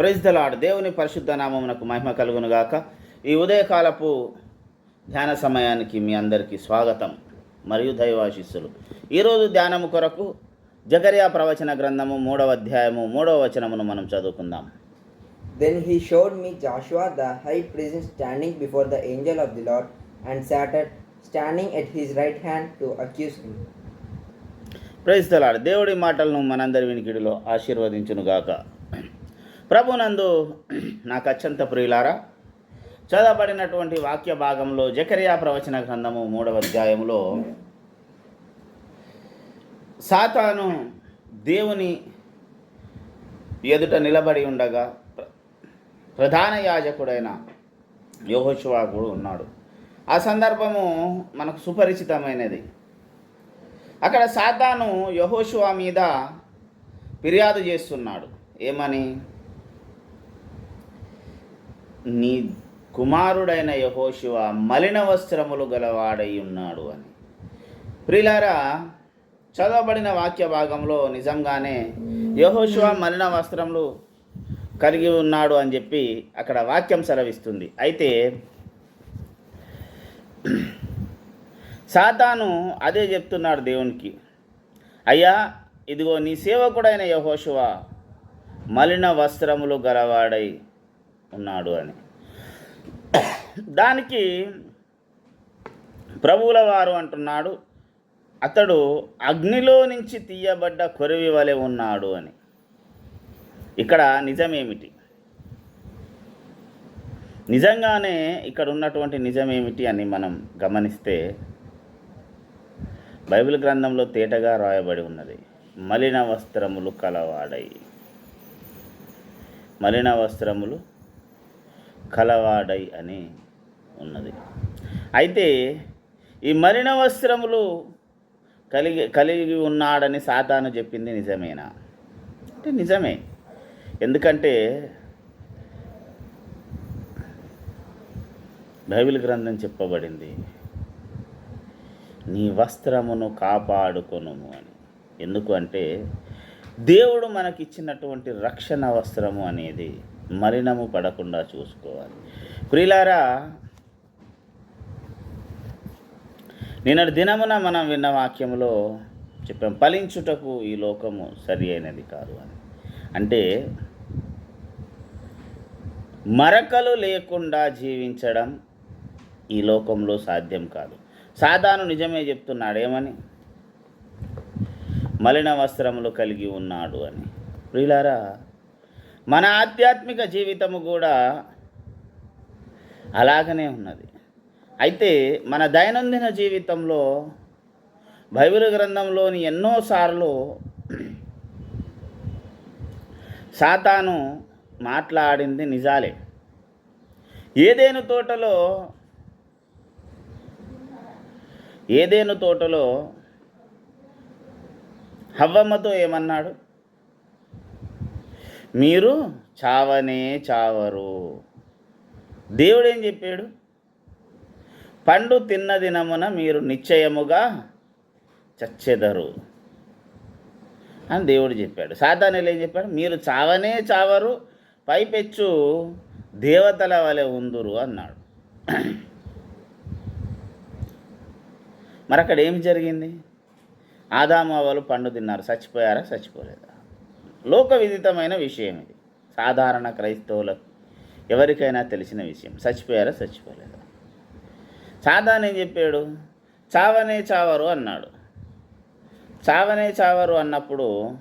ప్రజలాడు దేవుని పరిశుద్ధ నామమునకు మహిమ కలుగును గాక ఈ ఉదయకాలపు ధ్యాన సమయానికి మీ అందరికీ స్వాగతం మరియు దైవాశిస్సులు. ఈరోజు ధ్యానము కొరకు జకరియా ప్రవచన గ్రంథము మూడవ అధ్యాయము మూడవ వచనమును మనం చదువుకుందాం. Then he showed me Joshua the high priest standing before the angel of the Lord, and Satan standing at his right hand to accuse him. ప్రజలాడు దేవుడి మాటలను మనందరి వినికిడిలో ఆశీర్వదించును గాక ప్రభునందు నాకు అత్యంత ప్రియులారా చదవబడినటువంటి వాక్య భాగంలో జకరియా ప్రవచన గ్రంథము మూడవ అధ్యాయంలో సాతాను దేవుని ఎదుట నిలబడి ఉండగా ప్రధాన యాజకుడైన యోహోషువా కూడా ఉన్నాడు. ఆ సందర్భము మనకు సుపరిచితమైనది. అక్కడ సాతాను యహోషువా మీద ఫిర్యాదు చేస్తున్నాడు. ఏమని? నీ కుమారుడైన యహోశివ మలిన వస్త్రములు గలవాడై ఉన్నాడు అని. ప్రిలారా చదవబడిన వాక్య భాగంలో నిజంగానే యహోశివ మలిన వస్త్రములు కలిగి ఉన్నాడు అని చెప్పి అక్కడ వాక్యం సెలవిస్తుంది. అయితే సాతాను అదే చెప్తున్నాడు దేవునికి. అయ్యా ఇదిగో నీ సేవకుడైన యహోశివ మలిన వస్త్రములు గలవాడై ఉన్నాడు అని. దానికి ప్రభువుల వారు అంటున్నాడు అతడు అగ్నిలో నుంచి తీయబడ్డ కొరివి వలె ఉన్నాడు అని. ఇక్కడ నిజమేమిటి? నిజంగానే ఇక్కడ ఉన్నటువంటి నిజమేమిటి అని మనం గమనిస్తే బైబిల్ గ్రంథంలో తేటగా రాయబడి ఉన్నది మలిన వస్త్రములు కలవాడై. మలిన వస్త్రములు కలవాడై అని ఉన్నది. అయితే ఈ మలిన వస్త్రములు కలిగి కలిగి ఉన్నాడని సాతాను చెప్పింది నిజమేనా? అంటే నిజమే. ఎందుకంటే బైబిల్ గ్రంథం చెప్పబడింది నీ వస్త్రమును కాపాడుకొనుము అని. ఎందుకు అంటే దేవుడు మనకిచ్చినటువంటి రక్షణ వస్త్రము అనేది మలినము పడకుండా చూసుకోవాలి. ప్రియులారా నిన్నటి దినమున మనం విన్న వాక్యంలో చెప్పాం ఫలించుటకు ఈ లోకము సరి అయినది కాదు అని. అంటే మరకలు లేకుండా జీవించడం ఈ లోకంలో సాధ్యం కాదు. సాధాను నిజమే చెప్తున్నాడు ఏమని మలిన వస్త్రములు కలిగి ఉన్నాడు అని. ప్రియులారా మన ఆధ్యాత్మిక జీవితము కూడా అలాగనే ఉన్నది. అయితే మన దైనందిన జీవితంలో బైబిల్ గ్రంథంలోని ఎన్నోసార్లు సాతాను మాట్లాడింది నిజాలే. ఏదేను తోటలో ఏదేను తోటలో హవ్వమ్మతో ఏమన్నాడు? మీరు చావనే చావరు. దేవుడు ఏం చెప్పాడు? పండు తిన్న దినమున మీరు నిశ్చయముగా చచ్చెదరు అని దేవుడు చెప్పాడు. సాధారణ ఏం చెప్పాడు? మీరు చావనే చావరు పైపెచ్చు దేవతల వలె ఉందురు అన్నాడు. మరి అక్కడ ఏం జరిగింది? ఆదాము పండు తిన్నారు. చచ్చిపోయారా? చచ్చిపోలేదా? లోక విదితమైన విషయం ఇది. సాధారణ క్రైస్తవులకు ఎవరికైనా తెలిసిన విషయం. చచ్చిపోయారా? చచ్చిపోలేదా. సాధారణ ఏం చెప్పాడు? చావనే చావరు అన్నాడు. చావనే చావరు అన్నప్పుడు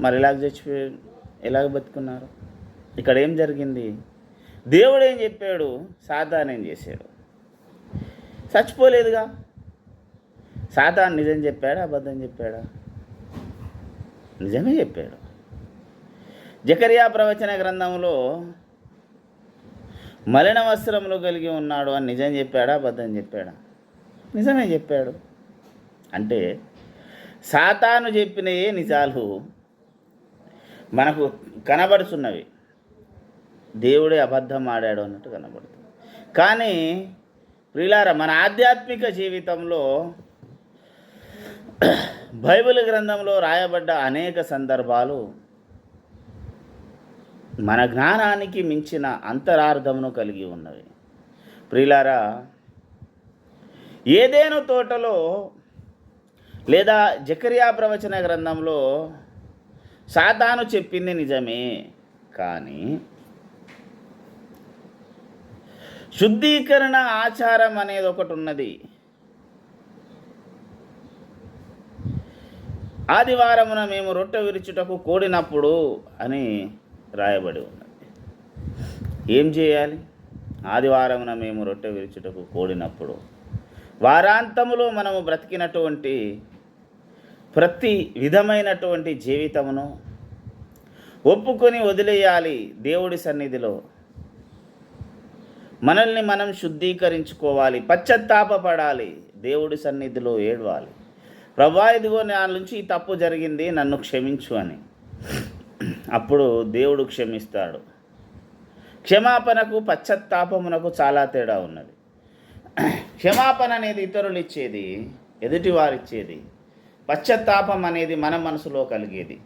మరి ఇలాగ చచ్చిపోయి ఎలాగ బతుకున్నారు? ఇక్కడ ఏం జరిగింది? దేవుడు ఏం చెప్పాడు? సాధారణ ఏం చేశాడు? చచ్చిపోలేదుగా. సాధారణ నిజం చెప్పాడా? అబద్ధం చెప్పాడా? నిజమే చెప్పాడు. జకరియా ప్రవచన గ్రంథంలో మలిన వస్త్రములు కలిగి ఉన్నాడు అని నిజం చెప్పాడా? అబద్ధం చెప్పాడా? నిజమే చెప్పాడు. అంటే సాతాను చెప్పినయే నిజాలు మనకు కనబడుతున్నవి. దేవుడే అబద్ధం ఆడాడు అన్నట్టు కనబడుతుంది. కానీ ప్రిలార మన ఆధ్యాత్మిక జీవితంలో బైబిల్ గ్రంథంలో రాయబడ్డ అనేక సందర్భాలు మన జ్ఞానానికి మించిన అంతరార్థమును కలిగి ఉన్నవి. ప్రిలారా ఏదేను తోటలో లేదా జకరియా ప్రవచన గ్రంథంలో సాతాను చెప్పింది నిజమే కానీ శుద్ధీకరణ ఆచారం అనేది ఒకటి ఉన్నది. ఆదివారమున మేము రొట్టె విరుచుటకు కూడినప్పుడు అని రాయబడి ఉన్నది. ఏం చేయాలి? ఆదివారమున మేము రొట్టె విరుచుటకు కూడినప్పుడు వారాంతములో మనము బ్రతికినటువంటి ప్రతి విధమైనటువంటి జీవితమును ఒప్పుకొని వదిలేయాలి దేవుడి సన్నిధిలో. మనల్ని మనం శుద్ధీకరించుకోవాలి పశ్చత్తాపపడాలి దేవుడి సన్నిధిలో ఏడవాలి. ప్రభా ఇదిగో నా నుంచి ఈ తప్పు జరిగింది నన్ను క్షమించు అని. అప్పుడు దేవుడు క్షమిస్తాడు. క్షమాపణకు పశ్చత్తాపమునకు చాలా తేడా ఉన్నది. క్షమాపణ అనేది ఇతరులు ఇచ్చేది ఎదుటివారిచ్చేది పశ్చత్తాపం అనేది మన మనసులో కలిగేది.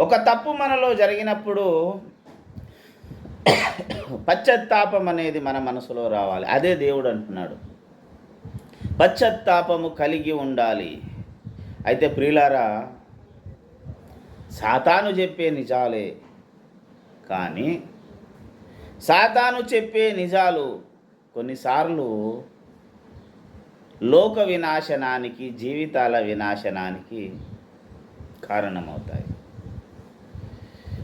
ఒక తప్పు మనలో జరిగినప్పుడు పశ్చత్తాపం అనేది మన మనసులో రావాలి. అదే దేవుడు అంటున్నాడు. పశ్చత్తాపము కలిగి ఉండాలి. అయితే ప్రియులారా సాతాను చెప్పే నిజాలే. కానీ సాతాను చెప్పే నిజాలు కొన్నిసార్లు లోక వినాశనానికి జీవితాల వినాశనానికి కారణమవుతాయి.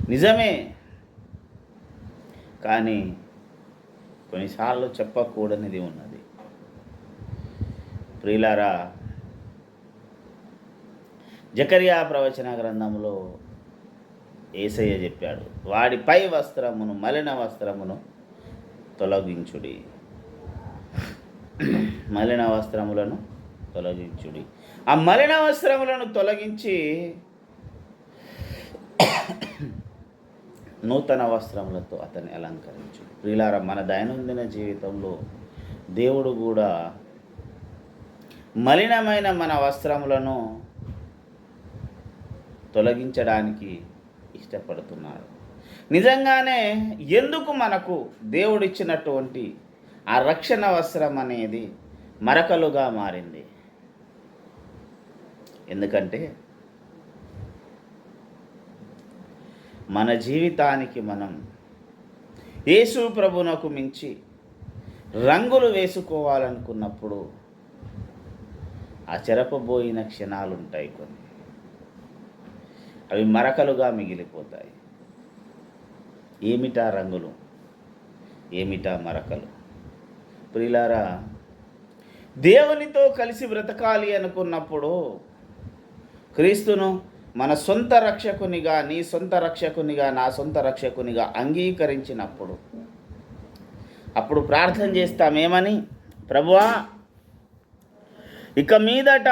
నిజమే. కానీ కొన్నిసార్లు చెప్పకూడనిది ఉన్నది. ప్రియులారా జకరియా ప్రవచన గ్రంథంలో ఏసయ్య చెప్పాడు వాడి పై వస్త్రమును మలిన వస్త్రమును తొలగించుడి. మలిన వస్త్రములను తొలగించుడి. ఆ మలిన వస్త్రములను తొలగించి నూతన వస్త్రములతో అతన్ని అలంకరించు ప్రియులారా మన దైనందిన జీవితంలో దేవుడు కూడా మలినమైన మన వస్త్రములను తొలగించడానికి ఇష్టపడుతున్నాడు నిజంగానే ఎందుకు మనకు దేవుడిచ్చినటువంటి ఆ రక్షణ వస్త్రం అనేది మరకలుగా మారింది? ఎందుకంటే మన జీవితానికి మనం యేసు ప్రభునకు మించి రంగులు వేసుకోవాలనుకున్నప్పుడు ఆ చెరపబోయిన క్షణాలు ఉంటాయి కొన్ని. అవి మరకలుగా మిగిలిపోతాయి. ఏమిటా రంగులు? ఏమిటా మరకలు? ప్రిలారా దేవునితో కలిసి బ్రతకాలి అనుకున్నప్పుడు క్రీస్తును మన సొంత రక్షకునిగా నీ సొంత రక్షకునిగా నా సొంత రక్షకునిగా అంగీకరించినప్పుడు అప్పుడు ప్రార్థన చేస్తామేమని? ప్రభువా ఇక మీదట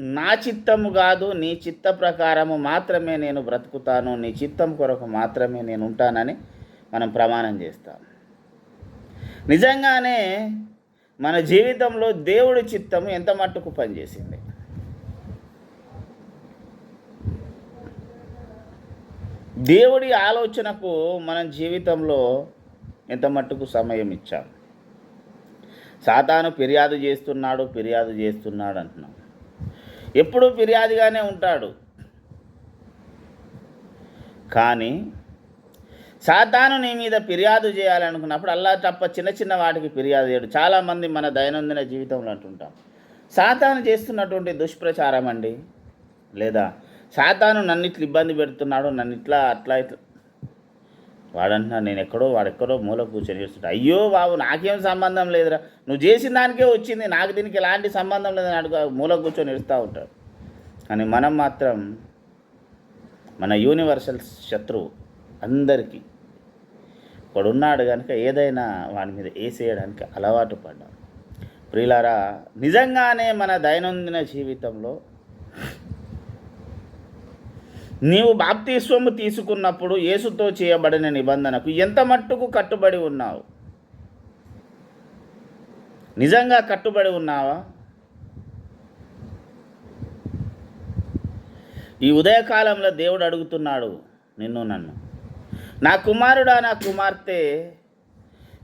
నా చిత్తము కాదు నీ చిత్త ప్రకారము మాత్రమే నేను బ్రతుకుతాను నీ చిత్తం కొరకు మాత్రమే నేను ఉంటానని మనం ప్రమాణం చేస్తాం. నిజంగానే మన జీవితంలో దేవుడి చిత్తము ఎంత మట్టుకు పనిచేసింది? దేవుడి ఆలోచనకు మన జీవితంలో ఎంత మట్టుకు సమయం ఇచ్చాం? సాతాను ఫిర్యాదు చేస్తున్నాడు ఫిర్యాదు చేస్తున్నాడు అంటున్నాం. ఎప్పుడూ ఫిర్యాదుగానే ఉంటాడు. కానీ సాతాను నీ మీద ఫిర్యాదు చేయాలనుకున్నప్పుడు అల్లా తప్ప చిన్న చిన్న వాటికి ఫిర్యాదు చేయడు. చాలామంది మన దైనందిన జీవితంలో అంటుంటాం. సాతాను చేస్తున్నటువంటి దుష్ప్రచారం అండి. లేదా సాతాను నన్ను ఇట్లా ఇబ్బంది పెడుతున్నాడు నన్ను ఇట్లా అట్లా ఇట్లా వాడంటున్నా నేను ఎక్కడో వాడెక్కడో మూల కూర్చొని చేస్తుంటా. అయ్యో బాబు నాకేం సంబంధం లేదురా. నువ్వు చేసిన దానికే వచ్చింది. నాకు దీనికి ఎలాంటి సంబంధం లేదని అడుగు మూల కూర్చొని ఇస్తూ ఉంటాడు. కానీ మనం మాత్రం మన యూనివర్సల్ శత్రువు అందరికీ ఒకడున్నాడు కనుక ఏదైనా వాడి మీద వేసేయడానికి అలవాటు పడ్డాం. ప్రియులారా నిజంగానే మన దైనందిన జీవితంలో నీవు బాప్తిస్వము తీసుకున్నప్పుడు యేసుతో చేయబడిన నిబంధనకు ఎంత మట్టుకు కట్టుబడి ఉన్నావు? నిజంగా కట్టుబడి ఉన్నావా? ఈ ఉదయకాలంలో దేవుడు అడుగుతున్నాడు నిన్ను నన్ను. నా కుమారుడా నా కుమార్తె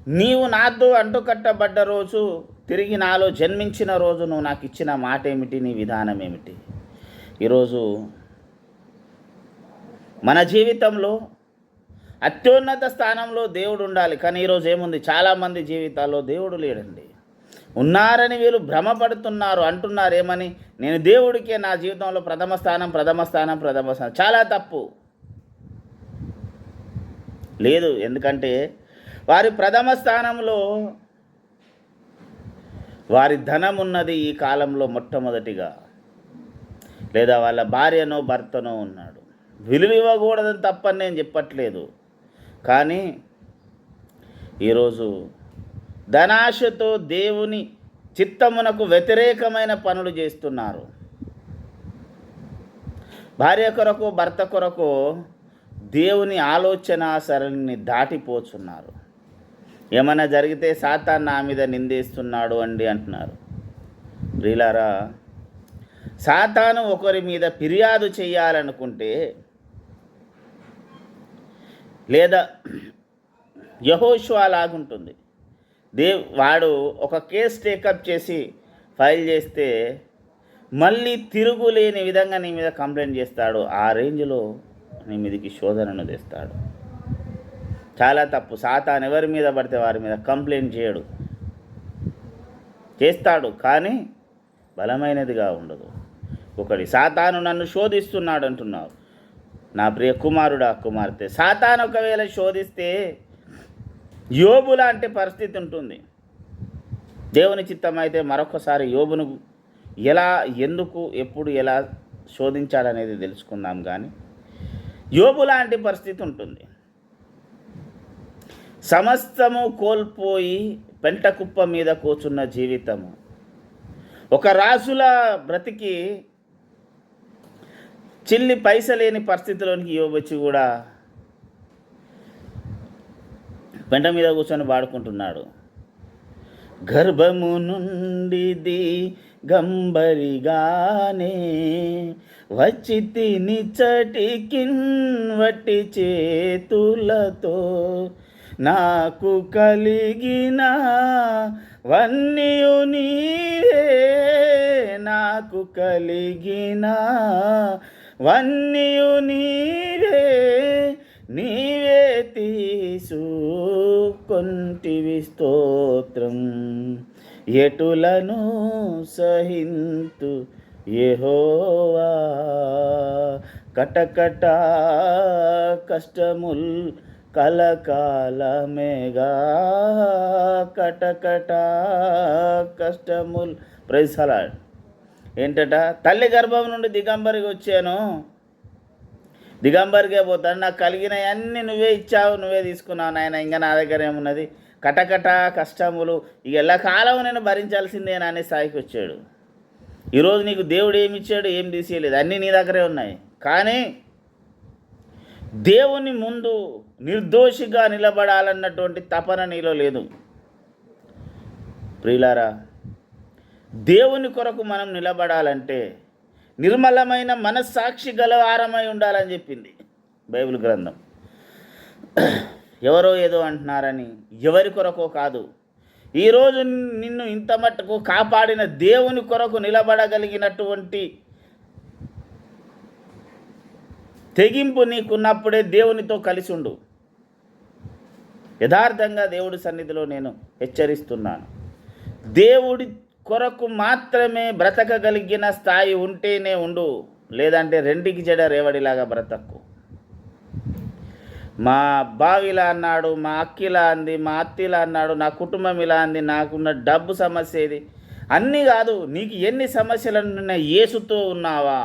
నీవు నాతో అంటుకట్టబడ్డ రోజు తిరిగి నాలో జన్మించిన రోజు నువ్వు నాకు ఇచ్చిన మాట ఏమిటి నీ విధానం ఏమిటి ఈరోజు మన జీవితంలో అత్యున్నత స్థానంలో దేవుడు ఉండాలి. కానీ ఈరోజు ఏముంది? చాలామంది జీవితాల్లో దేవుడు లేడండి. ఉన్నారని వీళ్ళు భ్రమపడుతున్నారు అంటున్నారు. ఏమని? నేను దేవుడికే నా జీవితంలో ప్రథమ స్థానం ప్రథమ స్థానం ప్రథమ స్థానం. చాలా తప్పు. లేదు ఎందుకంటే వారి ప్రథమ స్థానంలో వారి ధనం ఉన్నది ఈ కాలంలో మొట్టమొదటిగా. లేదా వాళ్ళ భార్యనో భర్తనో ఉన్నాడు. విలువ ఇవ్వకూడదని తప్పని నేను చెప్పట్లేదు. కానీ ఈరోజు ధనాశతో దేవుని చిత్తమునకు వ్యతిరేకమైన పనులు చేస్తున్నారు. భార్య కొరకు భర్త కొరకు దేవుని ఆలోచన సరళిని దాటిపోతున్నారు. ఏమైనా జరిగితే సాతాన్ నా మీద నిందేస్తున్నాడు అండి అంటున్నారు. రీలారా సాతాను ఒకరి మీద ఫిర్యాదు చేయాలనుకుంటే లేదా యహోష్వా లాగుంటుంది. దేవ్ వాడు ఒక కేసు టేకప్ చేసి ఫైల్ చేస్తే మళ్ళీ తిరుగులేని విధంగా నీ మీద కంప్లైంట్ చేస్తాడు. ఆ రేంజ్లో నీ మీదకి శోధనను తెస్తాడు. చాలా తప్పు. సాతాన్ ఎవరి మీద పడితే వారి మీద కంప్లైంట్ చేయడు. చేస్తాడు కానీ బలమైనదిగా ఉండదు. ఒకటి సాతాను నన్ను శోధిస్తున్నాడు అంటున్నావు. నా ప్రియ కుమారుడా కుమార్తె. సాతాన్ ఒకవేళ శోధిస్తే యోబు లాంటి పరిస్థితి ఉంటుంది. దేవుని చిత్తం అయితే మరొకసారి యోబును ఎలా ఎందుకు ఎప్పుడు ఎలా శోధించాడనేది తెలుసుకుందాం కానీ యోబు లాంటి పరిస్థితి ఉంటుంది. సమస్తము కోల్పోయి పెంట కుప్ప మీద కూర్చున్న జీవితము. ఒక రాసుల బ్రతికి చిల్లి పైస లేని పరిస్థితిలోనికి యోబొచ్చి కూడా పెంట మీద కూర్చొని వాడుకుంటున్నాడు గర్భము నుండిది గంబరిగానే వచ్చి తినిచటికిన్ వట్టి చేతులతో నాకు కలిగిన వన్యు నీవే నాకు కలిగిన వన్యు నీవే నీవే తీసుకొంటివి స్తోత్రం. ఎటులను సహింతు యెహోవా? కటకట కష్టముల్ కలకాలమేగా కటకట కష్టముల్ ప్రైసలాడ్ ఏంటట? తల్లి గర్భం నుండి దిగంబరికి వచ్చాను. దిగంబరికే పోతాను. నాకు కలిగినవన్నీ నువ్వే ఇచ్చావు నువ్వే తీసుకున్నావు నాయన. ఇంకా నా దగ్గర ఏమున్నది? కటకట కష్టములు. ఇక ఎల్లకాలం నేను భరించాల్సిందేనా అనే స్థాయికి వచ్చాడు. ఈరోజు నీకు దేవుడు ఏమి ఇచ్చాడు ఏం తీసేయలేదు. అన్నీ నీ దగ్గరే ఉన్నాయి. కానీ దేవుని ముందు నిర్దోషిగా నిలబడాలన్నటువంటి తపన నీలో లేదు. ప్రియులారా దేవుని కొరకు మనం నిలబడాలంటే నిర్మలమైన మనస్సాక్షి గలవారమై ఉండాలని చెప్పింది బైబిల్ గ్రంథం. ఎవరో ఏదో అంటున్నారని ఎవరి కొరకో కాదు. ఈరోజు నిన్ను ఇంత మట్టుకు కాపాడిన దేవుని కొరకు నిలబడగలిగినటువంటి తెగింపు నీకున్నప్పుడే దేవునితో కలిసి ఉండు. యథార్థంగా దేవుడి సన్నిధిలో నేను హెచ్చరిస్తున్నాను. దేవుడి కొరకు మాత్రమే బ్రతకగలిగిన స్థాయి ఉంటేనే ఉండు లేదంటే రెండికి జడ రేవడిలాగా బ్రతక్కు. మా బావిలా అన్నాడు మా అక్కిలా అంది మా అత్తిలా అన్నాడు నా కుటుంబం ఇలా అంది నాకున్న డబ్బు సమస్య ఇది అన్నీ కాదు నీకు ఎన్ని సమస్యలు ఉన్నాయి ఏసుతో ఉన్నావా?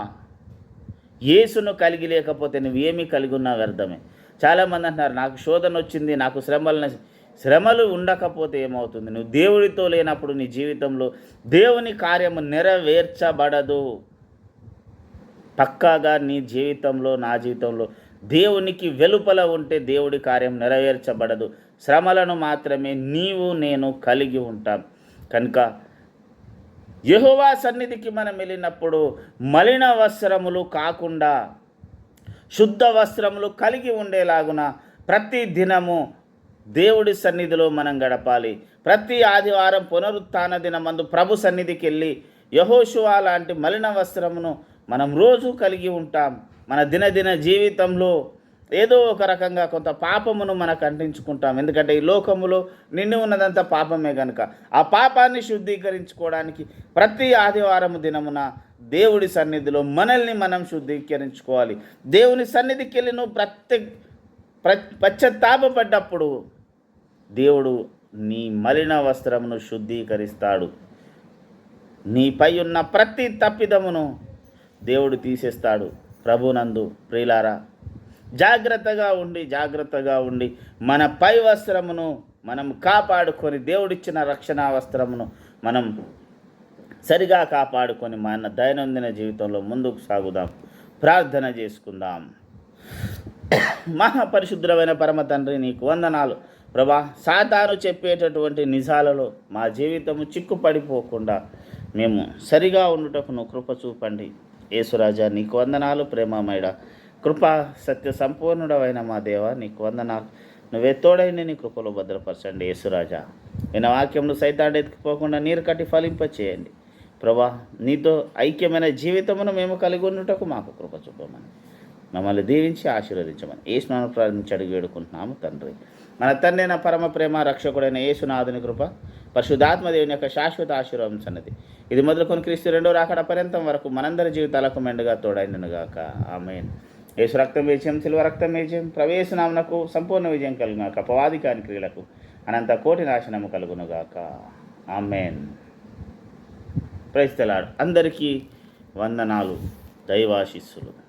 ఏసును కలిగి లేకపోతే నువ్వేమీ కలిగి ఉన్నావు అర్థమే చాలామంది అంటున్నారు నాకు శోధన వచ్చింది నాకు శ్రమలు శ్రమలు ఉండకపోతే ఏమవుతుంది? నువ్వు దేవుడితో లేనప్పుడు నీ జీవితంలో దేవుని కార్యము నెరవేర్చబడదు. పక్కాగా నీ జీవితంలో నా జీవితంలో దేవునికి వెలుపల ఉంటే దేవుడి కార్యం నెరవేర్చబడదు. శ్రమలను మాత్రమే నీవు నేను కలిగి ఉంటాం. కనుక యహోవా సన్నిధికి మనం వెళ్ళినప్పుడు మలిన వస్త్రములు కాకుండా శుద్ధ వస్త్రములు కలిగి ఉండేలాగున ప్రతి దినము దేవుడి సన్నిధిలో మనం గడపాలి. ప్రతి ఆదివారం పునరుత్థాన దినమందు ప్రభు సన్నిధికి వెళ్ళి యహోశువా లాంటి మలిన వస్త్రమును మనం రోజు కలిగి ఉంటాం. మన దినదిన జీవితంలో ఏదో ఒక రకంగా కొంత పాపమును మనకు అంటించుకుంటాం. ఎందుకంటే ఈ లోకములో నిండి ఉన్నదంతా పాపమే కనుక ఆ పాపాన్ని శుద్ధీకరించుకోవడానికి ప్రతి ఆదివారం దినమున దేవుడి సన్నిధిలో మనల్ని మనం శుద్ధీకరించుకోవాలి. దేవుని సన్నిధికి వెళ్ళి నువ్వు ప్రత్యేక ప్ర దేవుడు నీ మలిన వస్త్రమును శుద్ధీకరిస్తాడు. నీపై ఉన్న ప్రతి తప్పిదమును దేవుడు తీసేస్తాడు. ప్రభునందు ప్రియులారా జాగ్రత్తగా ఉండి జాగ్రత్తగా ఉండి మన పై వస్త్రమును మనం కాపాడుకొని దేవుడిచ్చిన రక్షణ వస్త్రమును మనం సరిగా కాపాడుకొని మన దైనందిన జీవితంలో ముందుకు సాగుదాం. ప్రార్థన చేసుకుందాం. మహాపరిశుద్ధమైన పరమ తండ్రి నీకు వందనాలు. ప్రభా సాతాను చెప్పేటటువంటి నిజాలలో మా జీవితము చిక్కుపడిపోకుండా మేము సరిగా ఉండుటకు నువ్వు కృప చూపండి. యేసురాజా నీకు వందనాలు ప్రేమమైడ కృప సత్య సంపూర్ణుడమైన మా దేవ నీకు వందనాలు. నువ్వే తోడైన నీ కృపలో భద్రపరచండి యేసురాజా. విన వాక్యంలో సైతాన్ని ఎత్తుకుపోకుండా నీరు కట్టి ఫలింప చేయండి. ప్రభా నీతో ఐక్యమైన జీవితమును మేము కలిగి ఉండుటకు మాకు కృప చూపమని. మమ్మల్ని దీవించి ఆశీర్వదించమని. ఏ స్నానం ప్రార్థించి అడిగి వేడుకుంటున్నాము తండ్రి. మన తండ్రైన పరమ ప్రేమ రక్షకుడైన ఏసునాథుని కృప పరిశుద్ధాత్మదేవుని యొక్క శాశ్వత ఆశీర్వాదం సన్నది ఇది మొదలుకొని క్రీస్తు రెండో రాకడ పర్యంతం వరకు మనందరి జీవితాలకు మెండుగా తోడైనగాక ఆమెన్. యేసు రక్తం విజయం సిల్వ రక్తం విజయం ప్రవేశనామునకు సంపూర్ణ విజయం కలుగుగాక అపవాదికాని క్రియలకు అనంత కోటి నాశనము కలుగునుగాక ఆమెన్. ప్రైస్తలాడు అందరికీ వందనాలు. దైవాశిస్సులు.